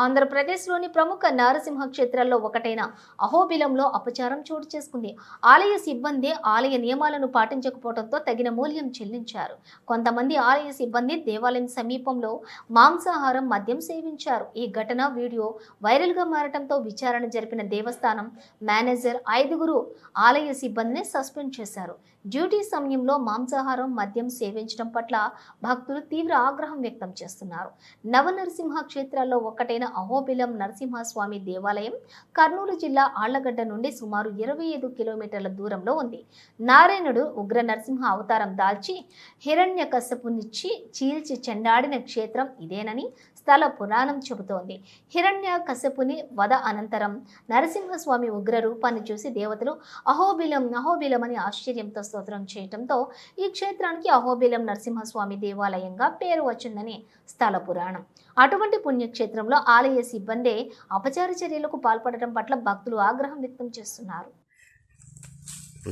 ఆంధ్రప్రదేశ్లోని ప్రముఖ నారసింహ క్షేత్రాల్లో ఒకటైన అహోబిలంలో అపచారం చోటు చేసుకుంది. ఆలయ సిబ్బంది ఆలయ నియమాలను పాటించకపోవడంతో తగిన మూల్యం చెల్లించారు. కొంతమంది ఆలయ సిబ్బంది దేవాలయం సమీపంలో మాంసాహారం మద్యం సేవించారు. ఈ ఘటన వీడియో వైరల్గా మారటంతో విచారణ జరిపిన దేవస్థానం మేనేజర్ ఐదుగురు ఆలయ సిబ్బందిని సస్పెండ్ చేశారు. డ్యూటీ సమయంలో మాంసాహారం మద్యం సేవించడం పట్ల భక్తులు తీవ్ర ఆగ్రహం వ్యక్తం చేస్తున్నారు. నవనరసింహ క్షేత్రాల్లో ఒకటైన అహోబిలం నరసింహస్వామి దేవాలయం కర్నూలు జిల్లా ఆళ్ళగడ్డ నుండి సుమారు ఇరవై ఐదు కిలోమీటర్ల దూరంలో ఉంది. నారాయణుడు ఉగ్ర నరసింహ అవతారం దాల్చి హిరణ్య కశ్యపునిచ్చి చీల్చి చెండాడిన క్షేత్రం ఇదేనని స్థల పురాణం చెబుతోంది. హిరణ్య కశ్యపుని వధ అనంతరం నరసింహస్వామి ఉగ్ర రూపాన్ని చూసి దేవతలు అహోబిలం అహోబిలం అని ఆశ్చర్యంతో స్తోత్రం చేయటంతో ఈ క్షేత్రానికి అహోబిలం నరసింహస్వామి దేవాలయంగా పేరు వచ్చిందని స్థల పురాణం. అటువంటి పుణ్యక్షేత్రంలో ఆలయ సిబ్బందే అపచార చర్యలకు పాల్పడటం పట్ల భక్తులు ఆగ్రహం వ్యక్తం చేస్తున్నారు.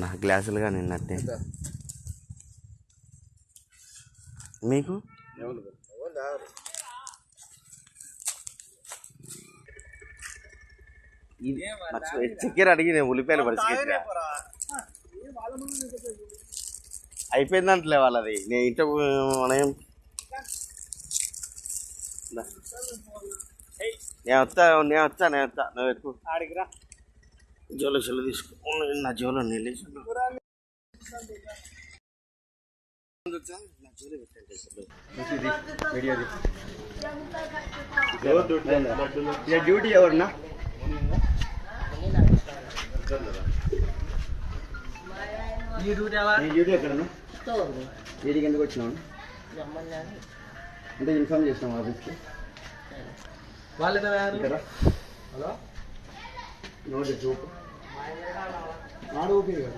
నా గ్లాసులుగా నిన్నట్టే. మీకు? చక్కెర అడిగి నేను ఉల్లిపాయలు పరిస్థితి అయిపోయిందంటలే వాళ్ళది. నేను ఇంట్లో మనం. నేను వస్తా నేను వస్తా నేను వస్తా. నువ్వు ఎక్కువ ఆడికిరా జోలో చెల్లు తీసుకో. నా జోలో నీళ్ళు డ్యూటీ ఎవరన్నా ఈ డ్యూటీ ఎక్కడన్నా? వీడికి ఎందుకు వచ్చినావు? అంటే ఇన్ఫార్మ్ చేసినాం ఆఫీస్కి? ఇక్కడ హలో? నోటి చూపు. ఆడు ఊపి కదా?